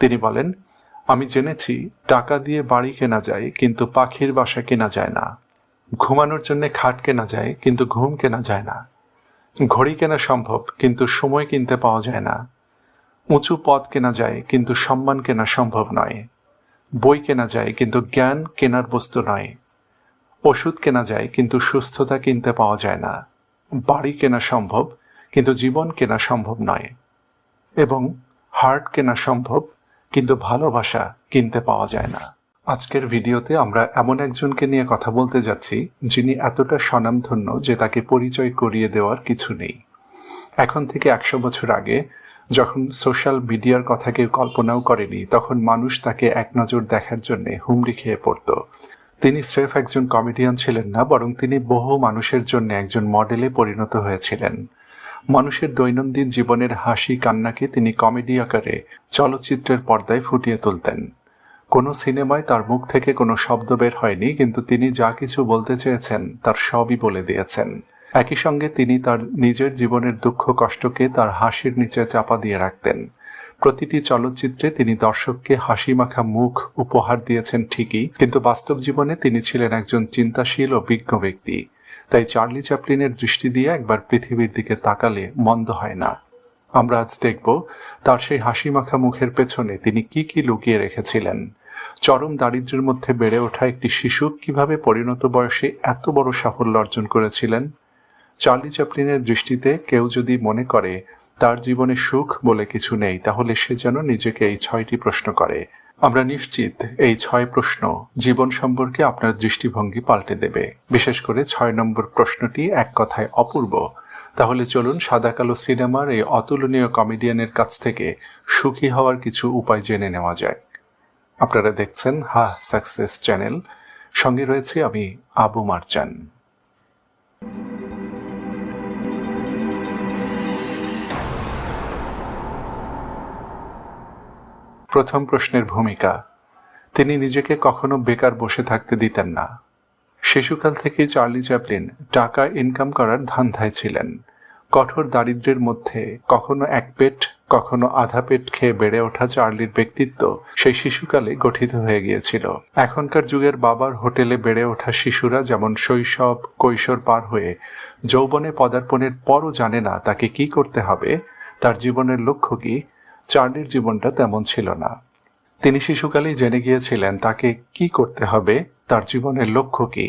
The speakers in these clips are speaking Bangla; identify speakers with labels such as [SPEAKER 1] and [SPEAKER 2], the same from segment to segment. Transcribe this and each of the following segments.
[SPEAKER 1] তিনি বলেন, আমি জেনেছি, টাকা দিয়ে বাড়ি কেনা যায়, কিন্তু পাখির বাসা কেনা যায় না। ঘুমানোর জন্য খাট কেনা যায়, কিন্তু ঘুম কেনা যায় না। ঘড়ি কেনা সম্ভব, কিন্তু সময় কিনতে পাওয়া যায় না। উঁচু পদ কেনা যায়, কিন্তু সম্মান কেনা সম্ভব নয়। বই কেনা যায়, কিন্তু জ্ঞান কেনার বস্তু নয়। ওষুধ কেনা যায়, কিন্তু সুস্থতা কিনতে পাওয়া যায় না। বাড়ি কেনা সম্ভব, কিন্তু জীবন কেনা সম্ভব নয়। এবং হার্ট কেনা সম্ভব কিন্তু ভালোবাসা কিনতে পাওয়া যায় না। আজকের ভিডিওতে আমরা এমন একজনকে নিয়ে কথা বলতে যাচ্ছি, যিনি এতটা স্বনামধন্য যে তাকে পরিচয় করিয়ে দেওয়ার কিছু নেই। এখন থেকে একশো বছর আগে, যখন সোশ্যাল মিডিয়ার কথা কেউ কল্পনাও করেনি, তখন মানুষ তাকে এক নজর দেখার জন্য হুমড়ি খেয়ে পড়ত। তিনি স্রেফ একজন কমেডিয়ান ছিলেন না, বরং তিনি বহু মানুষের জন্য একজন মডেলে পরিণত হয়েছিলেন। মানুষের দৈনন্দিন জীবনের হাসি কান্নাকে তিনি কমেডি আকারে চলচ্চিত্রের পর্দায় ফুটিয়ে তুলতেন। কোনো সিনেমায় তার মুখ থেকে কোনো শব্দ বের হয়নি, কিন্তু তিনি যা কিছু বলতে চেয়েছেন তার সবই বলে দিয়েছেন। একই সঙ্গে তিনি তার নিজের জীবনের দুঃখ কষ্টকে তার হাসির নিচে চাপা দিয়ে রাখতেন। প্রতিটি চলচ্চিত্রে তিনি দর্শককে হাসি মাখা মুখ উপহার দিয়েছেন ঠিকই, কিন্তু বাস্তব জীবনে তিনি ছিলেন একজন চিন্তাশীল ও বিজ্ঞ ব্যক্তি। তাই চার্লি চ্যাপলিনের দৃষ্টি দিয়ে একবার পৃথিবীর দিকে তাকালে মন্দ হয় না। আমরা আজ দেখব তার সেই হাসি মাখা মুখের পেছনে তিনি কি কি লুকিয়ে রেখেছিলেন। চরম দারিদ্র্যের মধ্যে বেড়ে ওঠা একটি শিশু কীভাবে পরিণত বয়সে এত বড় সাফল্য অর্জন করেছিলেন? চার্লি চ্যাপলিনের দৃষ্টিতে কেউ যদি মনে করে, তার জীবনে সুখ বলে কিছু নেই, তাহলে সে যেন নিজেকে এই ছয়টি প্রশ্ন করে। আমরা নিশ্চিত এই ছয় প্রশ্ন জীবন সম্পর্কে আপনার দৃষ্টিভঙ্গি পাল্টে দেবে। বিশেষ করে ছয় নম্বর প্রশ্নটি এক কথায় অপূর্ব। তাহলে চলুন সাদা কালো সিনেমার এই অতুলনীয় কমেডিয়ানের কাছ থেকে সুখী হওয়ার কিছু উপায় জেনে নেওয়া যায় আপনারা দেখছেন হা সাকসেস চ্যানেল। সঙ্গে রয়েছে আমি আবু মারচান প্রথম প্রশ্নের ভূমিকা। তিনি নিজেকে কখনো বেকার বসে থাকতে দিতেন না। শিশুকাল থেকেই চার্লি চ্যাপলিন টাকা ইনকাম করার ধান্ধায় ছিলেন। কঠোর দারিদ্র্যের মধ্যে কখনো এক পেট, কখনো আধা পেট খেয়ে বেড়ে ওঠা চার্লির ব্যক্তিত্ব সেই শিশুকালে গঠিত হয়ে গিয়েছিল। এখনকার যুগের বাবার হোটেলে বেড়ে ওঠা শিশুরা যেমন শৈশব, কৈশোর পার হয়ে যৌবনে পদার্পণের পরও জানে না তাকে কি করতে হবে, তার জীবনের লক্ষ্য কি চার্লির জীবনটা তেমন ছিল না। তিনি শিশুকালেই জেনে গিয়েছিলেন তাকে কি করতে হবে, তার জীবনের লক্ষ্য কি।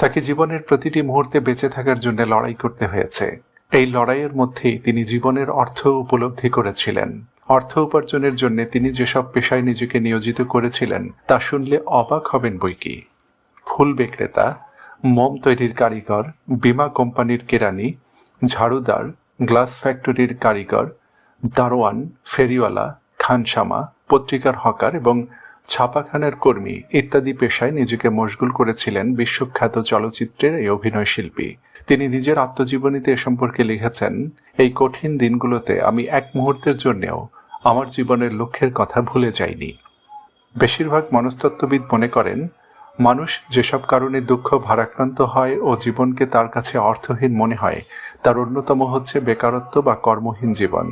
[SPEAKER 1] তাকে জীবনের প্রতিটি মুহূর্তে বেঁচে থাকার জন্য লড়াই করতে হয়েছে। এই লড়াইয়ের মধ্যেই তিনি জীবনের অর্থ উপলব্ধি করেছিলেন। অর্থ উপার্জনের জন্য তিনি যেসব পেশায় নিজেকে নিয়োজিত করেছিলেন, তা শুনলে অবাক হবেন বই কি। ফুল বিক্রেতা, মোম তৈরির কারিগর, বিমা কোম্পানির কেরানি, ঝাড়ুদার, গ্লাস ফ্যাক্টরির কারিগর দারোয়ান, ফেরিওয়ালা, খানসামা, পত্রিকার হকার এবং ছাপাখানার কর্মী ইত্যাদি পেশায় নিজেকে মশগুল করেছিলেন বিশ্বখ্যাত চলচ্চিত্রের এই অভিনয় শিল্পী। তিনি নিজের আত্মজীবনীতে এ সম্পর্কে লিখেছেন, এই কঠিন দিনগুলোতে আমি এক মুহূর্তের জন্যেও আমার জীবনের লক্ষ্যের কথা ভুলে যাইনি। বেশিরভাগ মনস্তত্ত্ববিদ মনে করেন, মানুষ যেসব কারণে দুঃখ ভারাক্রান্ত হয় ও জীবনকে তার কাছে অর্থহীন মনে হয়, তার অন্যতম হচ্ছে বেকারত্ব বা কর্মহীন জীবন।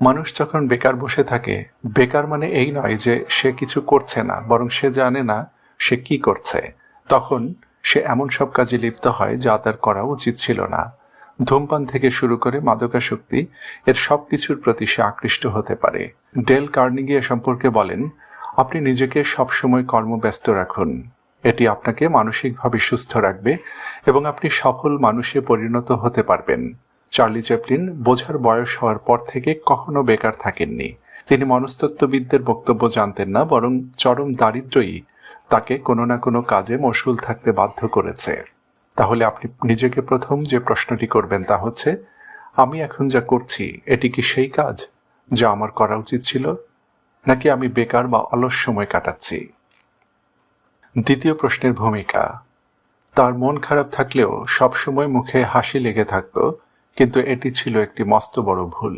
[SPEAKER 1] মানুষ যখন বেকার বসে থাকে, বেকার মানে এই নয় যে সে কিছু করছে না, বরং সে জানে না সে কি করছে। তখন সে এমন সব কাজে লিপ্ত হয় যা তার করা উচিত ছিল না। ধূমপান থেকে শুরু করে মাদকাসক্তি, এর সব কিছুর প্রতি সে আকৃষ্ট হতে পারে। ডেল কার্নিগি এ সম্পর্কে বলেন, আপনি নিজেকে সবসময় কর্মব্যস্ত রাখুন। এটি আপনাকে মানসিকভাবে সুস্থ রাখবে এবং আপনি সফল মানুষে পরিণত হতে পারবেন। চার্লি চ্যাপলিন বোঝার বয়স হওয়ার পর থেকে কখনো বেকার থাকেননি। তিনি মনস্তত্ত্ববিদদের বক্তব্য জানতেন না, বরং চরম দারিদ্রই তাকে কোনো না কোনো কাজে মশগুল থাকতে বাধ্য করেছে। তাহলে আপনি নিজেকে প্রথম যে প্রশ্নটি করবেন তা হচ্ছে, আমি এখন যা করছি, এটি কি সেই কাজ যা আমার করা উচিত ছিল? নাকি আমি বেকার বা অলস সময় কাটাচ্ছি? দ্বিতীয় প্রশ্নের ভূমিকা। তার মন খারাপ থাকলেও সবসময় মুখে হাসি লেগে থাকতো কিন্তু এটি ছিল একটি মস্ত বড় ভুল।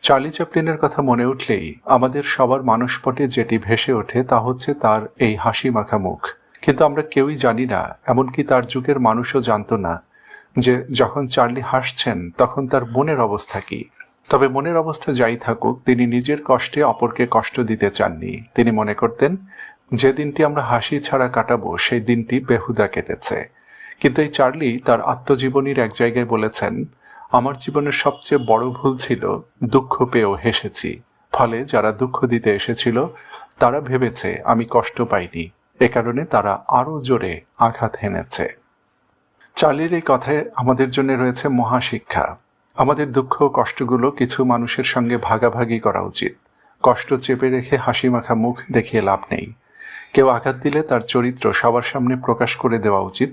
[SPEAKER 1] চার্লি চ্যাপলিনের কথা মনে উঠলেই আমাদের সবার মানসপটে যেটি ভেসে ওঠে তা হচ্ছে তার এই হাসি মাখা মুখ। কিন্তু আমরা কেউই জানি না, এমনকি তার যুগের মানুষও জানতো না, যে যখন চার্লি হাসছেন তখন তার মনের অবস্থা কি। তবে মনের অবস্থা যাই থাকুক, তিনি নিজের কষ্টে অপরকে কষ্ট দিতে চাননি। তিনি মনে করতেন, যে দিনটি আমরা হাসি ছাড়া কাটাবো, সেই দিনটি বেহুদা কেটেছে। কিন্তু এই চার্লি তার আত্মজীবনীর এক জায়গায় বলেছেন আমার জীবনের সবচেয়ে বড় ভুল ছিল দুঃখ পেয়েও হেসেছি। ফলে যারা দুঃখ দিতে এসেছিল, তারা ভেবেছে আমি কষ্ট পাইনি। এ কারণে তারা আরও জোরে আঘাত হেনেছে। চার্লির এই কথায় আমাদের জন্য রয়েছে মহাশিক্ষা। আমাদের দুঃখ কষ্টগুলো কিছু মানুষের সঙ্গে ভাগাভাগি করা উচিত। কষ্ট চেপে রেখে হাসি মাখা মুখ দেখিয়ে লাভ নেই। কেউ আঘাত দিলে তার চরিত্র সবার সামনে প্রকাশ করে দেওয়া উচিত,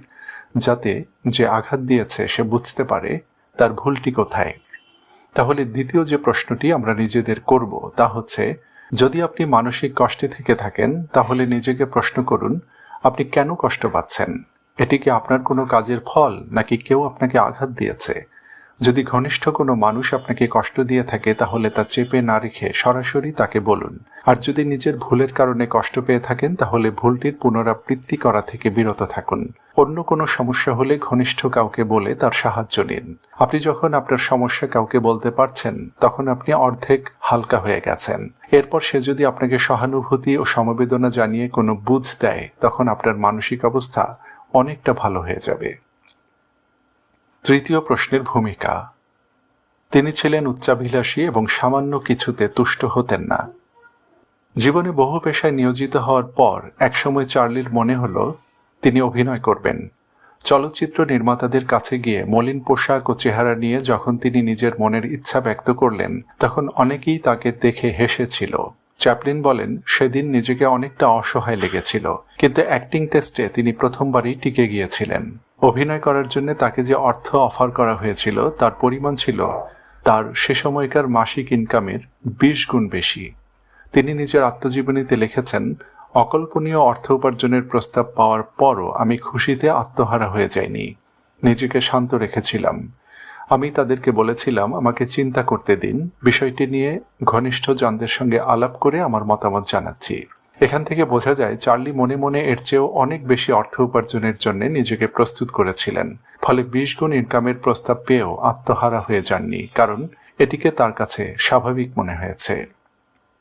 [SPEAKER 1] যাতে যে আঘাত দিয়েছে সে বুঝতে পারে তার ভুলটি কোথায়? তাহলে দ্বিতীয় যে প্রশ্নটি আমরা নিজেদের করব তা হচ্ছে, যদি আপনি মানসিক কষ্টে থেকে থাকেন, তাহলে নিজেকে প্রশ্ন করুন, আপনি কেন কষ্ট পাচ্ছেন? এটি কি আপনার কোনো কাজের ফল, নাকি কেউ আপনাকে আঘাত দিয়েছে? যদি ঘনিষ্ঠ কোনো মানুষ আপনাকে কষ্ট দিয়ে থাকে, তাহলে তা চেপে না রেখে সরাসরি তাকে বলুন। আর যদি নিজের ভুলের কারণে কষ্ট পেয়ে থাকেন, তাহলে ভুলটির পুনরাবৃত্তি করা থেকে বিরত থাকুন। অন্য কোনো সমস্যা হলে ঘনিষ্ঠ কাউকে বলে তার সাহায্য নিন। আপনি যখন আপনার সমস্যা কাউকে বলতে পারছেন, তখন আপনি অর্ধেক হালকা হয়ে গেছেন। এরপর সে যদি আপনাকে সহানুভূতি ও সমবেদনা জানিয়ে কোনো বুঝ দেয়, তখন আপনার মানসিক অবস্থা অনেকটা ভালো হয়ে যাবে। তৃতীয় প্রশ্নের ভূমিকা। তিনি ছিলেন উচ্চাভিলাষী এবং সামান্য কিছুতে তুষ্ট হতেন না। জীবনে বহু পেশায় নিয়োজিত হওয়ার পর একসময় চার্লির মনে হলো, তিনি অভিনয় করবেন। চলচ্চিত্র নির্মাতাদের কাছে গিয়ে মলিন পোশাক ও চেহারা নিয়ে যখন তিনি নিজের মনের ইচ্ছা ব্যক্ত করলেন, তখন অনেকেই তাকে দেখে হেসেছিল। চ্যাপলিন বলেন, সেদিন নিজেকে অনেকটা অসহায় লেগেছিল। কিন্তু অ্যাক্টিং টেস্টে তিনি প্রথমবারই টিকে গিয়েছিলেন। অভিনয় করার জন্য তাকে যে অর্থ অফার করা হয়েছিল, তার পরিমাণ ছিল তার সে সময়কার মাসিক ইনকামের বিশ গুণ বেশি। তিনি নিজের আত্মজীবনীতে লিখেছেন, অকল্পনীয় অর্থ উপার্জনের প্রস্তাব পাওয়ার পরও আমি খুশিতে আত্মহারা হয়ে যাইনি। নিজেকে শান্ত রেখেছিলাম। আমি তাদেরকে বলেছিলাম, আমাকে চিন্তা করতে দিন। বিষয়টি নিয়ে ঘনিষ্ঠ জনদের সঙ্গে আলাপ করে আমার মতামত জানাচ্ছি। এখান থেকে বোঝা যায় চার্লি মনে মনে এর চেয়েও অনেক বেশি অর্থ উপার্জনের জন্য নিজেকে প্রস্তুত করেছিলেন। ফলে বিশ গুণ ইনকামের প্রস্তাব পেয়েও আত্মহারা হয়ে যাননি, কারণ এটিকে তার কাছে স্বাভাবিক মনে হয়েছে।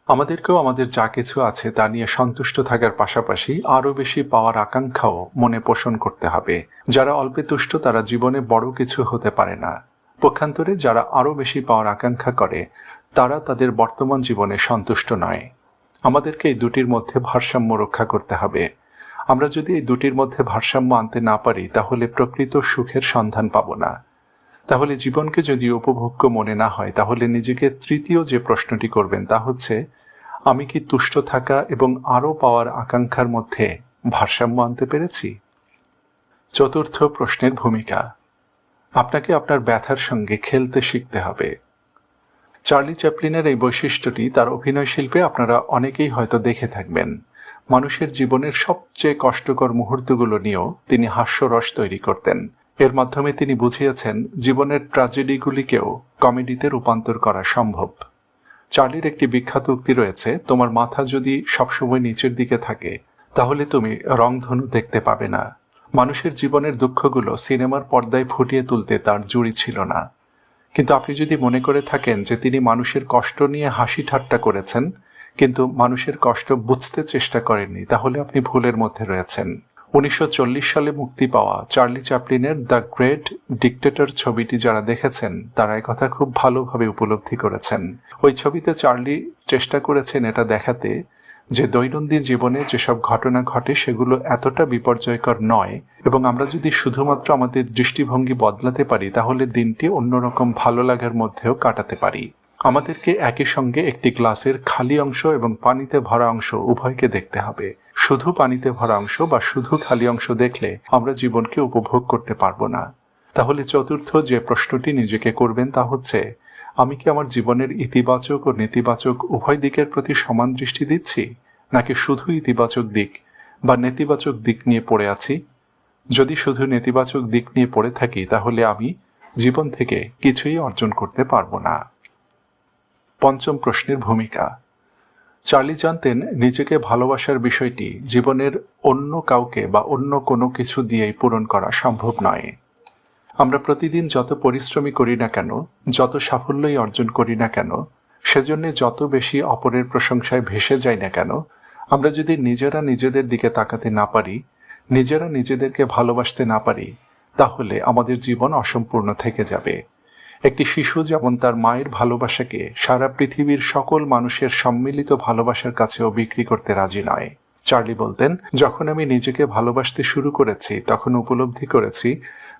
[SPEAKER 1] আমাদেরকেও আমাদের যা কিছু আছে তা নিয়ে সন্তুষ্ট থাকার পাশাপাশি আরও বেশি পাওয়ার আকাঙ্ক্ষাও মনে পোষণ করতে হবে। যারা অল্পে তুষ্ট, তারা জীবনে বড় কিছু হতে পারে না। পক্ষান্তরে যারা আরও বেশি পাওয়ার আকাঙ্ক্ষা করে, তারা তাদের বর্তমান জীবনে সন্তুষ্ট নয়। আমাদেরকে এই দুটির মধ্যে ভারসাম্য রক্ষা করতে হবে। আমরা যদি এই দুটির মধ্যে ভারসাম্য আনতে না পারি, তাহলে প্রকৃত সুখের সন্ধান পাব না। তাহলে জীবনকে যদি উপভোগ্য মনে না হয়, তাহলে নিজেকে তৃতীয় যে প্রশ্নটি করবেন তা হচ্ছে, আমি কি তুষ্ট থাকা এবং আরও পাওয়ার আকাঙ্ক্ষার মধ্যে ভারসাম্য আনতে পেরেছি? চতুর্থ প্রশ্নের ভূমিকা। আপনাকে আপনার ব্যথার সঙ্গে খেলতে শিখতে হবে। চার্লি চ্যাপলিনের এই বৈশিষ্ট্যটি তার অভিনয় শিল্পে আপনারা অনেকেই হয়তো দেখে থাকবেন। মানুষের জীবনের সবচেয়ে কষ্টকর মুহূর্তগুলো নিয়েও তিনি হাস্যরস তৈরি করতেন। এর মাধ্যমে তিনি বুঝিয়েছেন, জীবনের ট্র্যাজেডিগুলিকেও কমেডিতে রূপান্তর করা সম্ভব। চার্লির একটি বিখ্যাত উক্তি রয়েছে, তোমার মাথা যদি সবসময় নিচের দিকে থাকে, তাহলে তুমি রংধনু দেখতে পাবে না। মানুষের জীবনের দুঃখগুলো সিনেমার পর্দায় ফুটিয়ে তুলতে তার জুড়ি ছিল না। কিন্তু আপনি যদি মনে করে থাকেন যে তিনি মানুষের কষ্ট নিয়ে হাসি ঠাট্টা করেছেন, কিন্তু মানুষের কষ্ট বুঝতে চেষ্টা করেননি, তাহলে আপনি ভুলের মধ্যে রয়েছেন। উনিশশো চল্লিশ সালে মুক্তি পাওয়া চার্লি চ্যাপলিনের দ্য গ্রেট ডিকটেটর ছবিটি যারা দেখেছেন, তারা কথা খুব ভালোভাবে উপলব্ধি করেছেন। ওই ছবিতে চার্লি চেষ্টা করেছেন এটা দেখাতে যে দৈনন্দিন জীবনে যেসব ঘটনা ঘটে সেগুলো এতটা বিপর্যয়কর নয়, এবং আমরা যদি শুধুমাত্র আমাদের দৃষ্টিভঙ্গি বদলাতে পারি, তাহলে দিনটি অন্যরকম ভালো লাগার মধ্যেও কাটাতে পারি। আমাদেরকে একই সঙ্গে একটি গ্লাসের খালি অংশ এবং পানিতে ভরা অংশ উভয়কে দেখতে হবে। শুধু পানিতে ভরা অংশ বা শুধু খালি অংশ দেখলে আমরা জীবনকে উপভোগ করতে পারব না। তাহলে চতুর্থ যে প্রশ্নটি নিজেকে করবেন তা হচ্ছে আমি কি আমার জীবনের ইতিবাচক ও নেতিবাচক উভয় দিকের প্রতি সমান দৃষ্টি দিচ্ছি? নাকি শুধু ইতিবাচক দিক বা নেতিবাচক দিক নিয়ে পড়ে আছি? যদি শুধু নেতিবাচক দিক নিয়ে পড়ে থাকি, তাহলে আমি জীবন থেকে কিছুই অর্জন করতে পারব না। পঞ্চম প্রশ্নের ভূমিকা। চার্লি জানতেন, নিজেকে ভালোবাসার বিষয়টি জীবনের অন্য কাউকে বা অন্য কোনো কিছু দিয়েই পূরণ করা সম্ভব নয়। আমরা প্রতিদিন যত পরিশ্রমী করি না কেন, যত সাফল্যই অর্জন করি না কেন, সেজন্য যত বেশি অপরের প্রশংসায় ভেসে যাই না কেন, আমরা যদি নিজেরা নিজেদের দিকে তাকাতে না পারি, নিজেরা নিজেদেরকে ভালোবাসতে না পারি, তাহলে আমাদের জীবন অসম্পূর্ণ থেকে যাবে। একটি শিশু যেমন তার মায়ের ভালোবাসাকে সারা পৃথিবীর সকল মানুষের সম্মিলিত ভালোবাসার কাছেও বিক্রি করতে রাজি নয়। চার্লি বলতেন, যখন আমি নিজেকে ভালোবাসতে শুরু করেছি, তখন উপলব্ধি করেছি,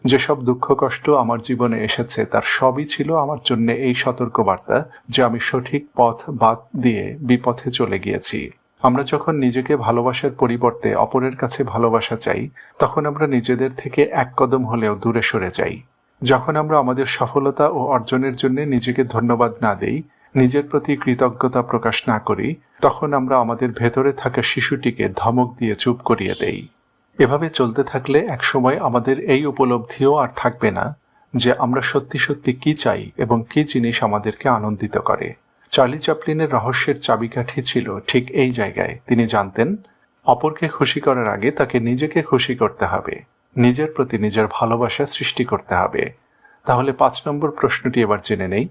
[SPEAKER 1] যেসব দুঃখ কষ্ট আমার জীবনে এসেছে, তার সবই ছিল আমার জন্য এই সতর্কবার্তা, যে আমি সঠিক পথ বাদ দিয়ে বিপথে চলে গিয়েছি। আমরা যখন নিজেকে ভালোবাসার পরিবর্তে অপরের কাছে ভালোবাসা চাই, তখন আমরা নিজেদের থেকে এক কদম হলেও দূরে সরে যাই। যখন আমরা আমাদের সফলতা ও অর্জনের জন্য নিজেকে ধন্যবাদ না দেই নিজের প্রতি কৃতজ্ঞতা প্রকাশ না করি, তখন আমরা আমাদের ভেতরে থাকা শিশুটিকে ধমক দিয়ে চুপ করিয়ে দেই। এভাবে চলতে থাকলে একসময় আমাদের এই উপলব্ধিও আর থাকবে না যে আমরা সত্যি সত্যি কি চাই এবং কি জিনিস আমাদেরকে আনন্দিত করে। চার্লি চ্যাপলিনের রহস্যের চাবিকাঠি ছিল ঠিক এই জায়গায়। তিনি জানতেন, অপরকে খুশি করার আগে তাকে নিজেকে খুশি করতে হবে। নিজের প্রতি নিজের ভালোবাসা সৃষ্টি করতে হবে। তাহলে পাঁচ নম্বর প্রশ্নটি এবার জেনে নেই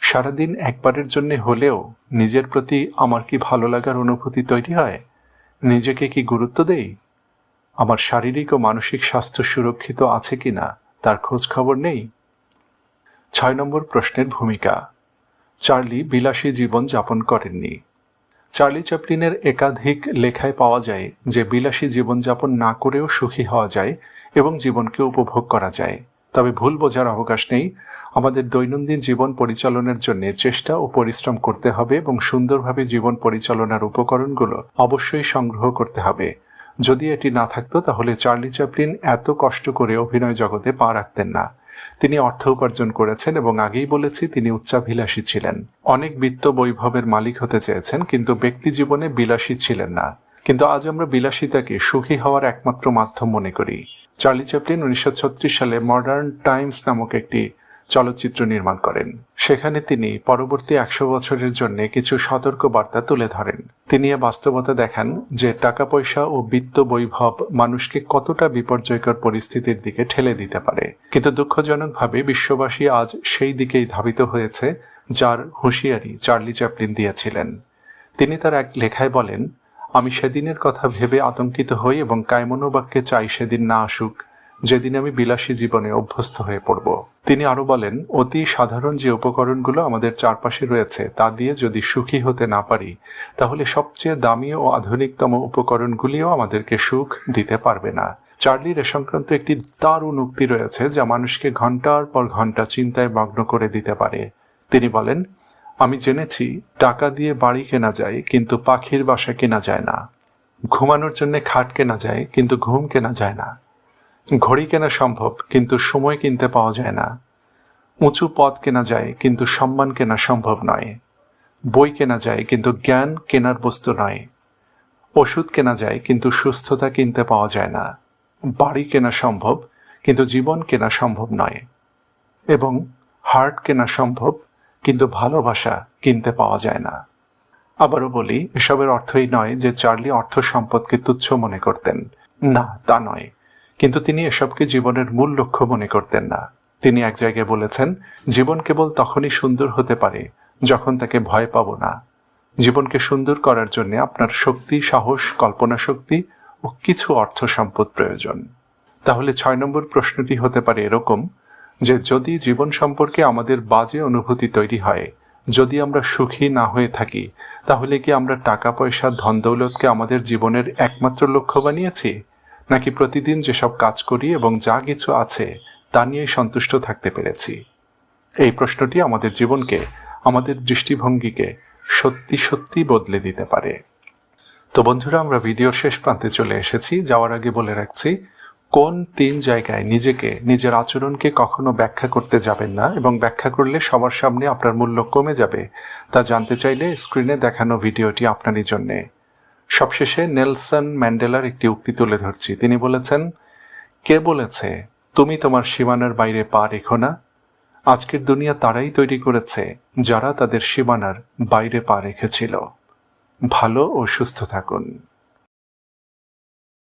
[SPEAKER 1] সারাদিন একবারের জন্য হলেও নিজের প্রতি আমার কি ভালো লাগার অনুভূতি তৈরি হয়? নিজেকে কি গুরুত্ব দেই? আমার শারীরিক ও মানসিক স্বাস্থ্য সুরক্ষিত আছে কি না, তার খোঁজ খবর নেই। ছয় নম্বর প্রশ্নের ভূমিকা। চার্লি বিলাসী জীবন যাপন করেননি। চার্লি চ্যাপলিনের একাধিক লেখায় পাওয়া যায় যে বিলাসী জীবনযাপন না করেও সুখী হওয়া যায় এবং জীবনকে উপভোগ করা যায়। তবে ভুল বোঝার অবকাশ নেই। আমাদের দৈনন্দিন জীবন পরিচালনার জন্য চেষ্টা ও পরিশ্রম করতে হবে এবং সুন্দরভাবে জীবন পরিচালনার উপকরণগুলো অবশ্যই সংগ্রহ করতে হবে। যদি এটি না থাকতো, তাহলে চার্লি চ্যাপলিন এত কষ্ট করে অভিনয় জগতে পা রাখতেন না। তিনি অর্থ উপার্জন করেছেন এবং আগেই বলেছি, তিনি উচ্চাভিলাষী ছিলেন। অনেক বিত্ত বৈভবের মালিক হতে চেয়েছেন, কিন্তু ব্যক্তি জীবনে বিলাসী ছিলেন না। কিন্তু আজ আমরা বিলাসিতাকে সুখী হওয়ার একমাত্র মাধ্যম মনে করি। চার্লি চ্যাপলিন উনিশশো সালে মডার্ন টাইমস নামক একটি চলচ্চিত্র নির্মাণ করেন। সেখানে তিনি পরবর্তী একশো বছরের জন্য কিছু সতর্ক বার্তা তুলে ধরেন। তিনি এ বাস্তবতা দেখান যে টাকা পয়সা ও বিত্ত বৈভব মানুষকে কতটা বিপর্যয়কর পরিস্থিতির দিকে ঠেলে দিতে পারে। কিন্তু দুঃখজনকভাবে বিশ্ববাসী আজ সেই দিকেই ধাবিত হয়েছে, যার হুঁশিয়ারি চার্লি চ্যাপলিন দিয়েছিলেন। তিনি তার এক লেখায় বলেন আমি সেদিনের কথা ভেবে আতঙ্কিত হই এবং কায়মনোবাক্যে চাই সেদিন না আসুক, যেদিন আমি বিলাসী জীবনে অভ্যস্ত হয়ে পড়ব। তিনি আরও বলেন, অতি সাধারণ যে উপকরণগুলো আমাদের চারপাশে রয়েছে, তা দিয়ে যদি সুখী হতে না পারি, তাহলে সবচেয়ে দামি ও আধুনিকতম উপকরণগুলিও আমাদেরকে সুখ দিতে পারবে না। চার্লির এ সংক্রান্ত একটি দারুণ উক্তি রয়েছে, যা মানুষকে ঘণ্টার পর ঘণ্টা চিন্তায় মগ্ন করে দিতে পারে। তিনি বলেন আমি জেনেছি টাকা দিয়ে বাড়ি কেনা যায় কিন্তু পাখির বাসা কেনা যায় না। ঘুমানোর জন্য খাট কেনা যায় কিন্তু ঘুম কেনা যায় না। ঘড়ি কেনা সম্ভব কিন্তু সময় কিনতে পাওয়া যায় না। উঁচু পদ কেনা যায় কিন্তু সম্মান কেনা সম্ভব নয়। বই কেনা যায় কিন্তু জ্ঞান কেনার বস্তু নয়। ওষুধ কেনা যায় কিন্তু সুস্থতা কিনতে পাওয়া যায় না। বাড়ি কেনা সম্ভব কিন্তু জীবন কেনা সম্ভব নয়। এবং হার্ট কেনা সম্ভব কিন্তু ভালোবাসা কিনতে পাওয়া যায় না। আবারও বলি, এসবের অর্থই নয় যে চার্লি অর্থ সম্পদকে তুচ্ছ মনে করতেন। না, তা নয়। কিন্তু তিনি এসবকে জীবনের মূল লক্ষ্য মনে করতেন না। তিনি এক জায়গায় বলেছেন, জীবন কেবল তখনই সুন্দর হতে পারে যখন তাকে ভয় পাব না। জীবনকে সুন্দর করার জন্য আপনার শক্তি, সাহস, কল্পনা শক্তি ও কিছু অর্থ সম্পদ প্রয়োজন। তাহলে ছয় নম্বর প্রশ্নটি হতে পারে এরকম যে যদি জীবন সম্পর্কে আমাদের বাজে অনুভূতি তৈরি হয়, যদি আমরা সুখী না হয়ে থাকি, তাহলে কি আমরা টাকা, পয়সা, ধন, দৌলতকে আমাদের জীবনের একমাত্র লক্ষ্য বানিয়েছি? নাকি প্রতিদিন যেসব কাজ করি এবং যা কিছু আছে, তা নিয়ে সন্তুষ্ট থাকতে পেরেছি? এই প্রশ্নটি আমাদের জীবনকে, আমাদের দৃষ্টিভঙ্গিকে সত্যি সত্যি বদলে দিতে পারে। তো বন্ধুরা, আমরা ভিডিওর শেষ প্রান্তে চলে এসেছি। যাওয়ার আগে বলে রাখছি কোন তিন জায়গায় নিজেকে, নিজের আচরণকে কখনো ব্যাখ্যা করতে যাবেন না এবং ব্যাখ্যা করলে সবার সামনে আপনার মূল্য কমে যাবে তা জানতে চাইলে স্ক্রিনে দেখানো ভিডিওটি আপনারই জন্যে। সবশেষে নেলসন ম্যান্ডেলার একটি উক্তি তুলে ধরছি। তিনি বলেছেন, কে বলেছে, তুমি তোমার সীমানার বাইরে পা রেখো না? আজকের দুনিয়া তারাই তৈরি করেছে যারা তাদের সীমানার বাইরে পা রেখেছিল। ভালো ও সুস্থ থাকুন।